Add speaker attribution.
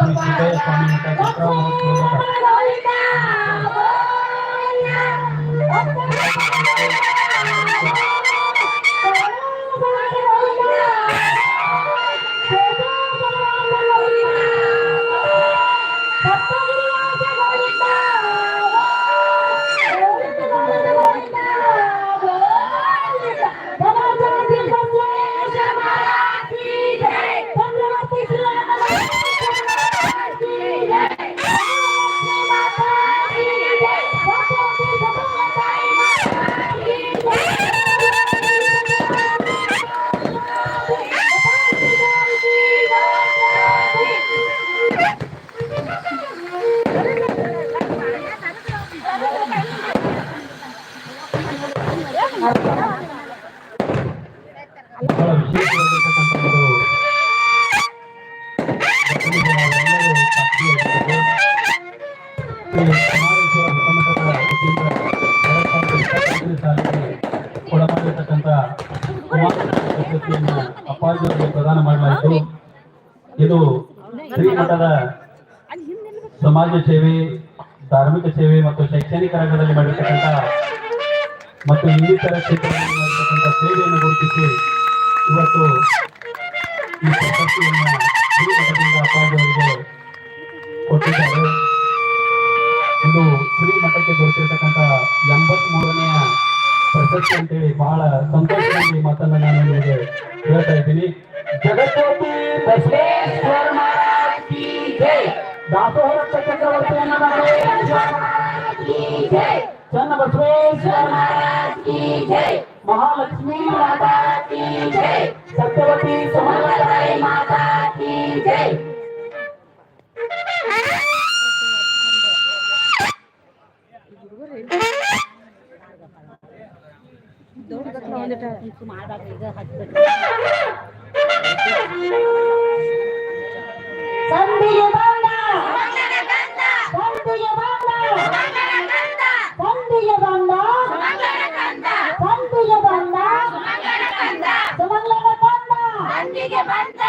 Speaker 1: Principal Juan Castro, ಕೊಡಮಾಡಿರ್ತಕ್ಕಂಥ ಅಪ್ಪಾಜಿಯವರಿಗೆ ಪ್ರದಾನ ಮಾಡಲಾಯಿತು ಇದು ಶ್ರೀಮಠದ ಸಮಾಜ ಸೇವೆ ಧಾರ್ಮಿಕ ಸೇವೆ ಮತ್ತು ಶೈಕ್ಷಣಿಕ ರಂಗದಲ್ಲಿ ಮಾಡಿರ್ತಕ್ಕಂಥ ಮತ್ತು ಇನ್ನಿತರ ಕ್ಷೇತ್ರಗಳಲ್ಲಿ ಮಾಡಿರ್ತಕ್ಕಂಥ ಸೇವೆಯನ್ನು ಗುರುತಿಸಿ ಇವತ್ತು ಈ ಪ್ರಶಸ್ತಿಯನ್ನು ಶ್ರೀಮಠದಿಂದ ಕೊಟ್ಟಿದ್ದಾರೆ ಇದು ಶ್ರೀಮಠಕ್ಕೆ ದೊರೆತಿರ್ತಕ್ಕಂಥ ಎಂಬತ್ ಮೂರನೆಯ ಪ್ರಶಸ್ತಿ ಅಂತೇಳಿ ಬಹಳ ಸಂತೋಷದಲ್ಲಿ ಮಾತನ್ನ ನಾನು ನಿಮಗೆ ಹೇಳ್ತಾ ಇದ್ದೀನಿ ಜಗತ್ಪತಿ ಬಸವೇಶ್ವರ ಕಿ ಬಸವೇಶ್ವರ ಮಹಾರಾಜ್ ಕಿ ಜೈ ಮಹಾಲಕ್ಷ್ಮೀ ಮಾತಾ ಕಿ ಜೈ ಸತ್ಯವತಿ ಸಮನ್ವಯ ಮಾತಾ ಕಿ ಜೈ
Speaker 2: ಮಾಡ್ಬೇಕು ಈಗ ಹಚ್ಬೇಕು die Gewalt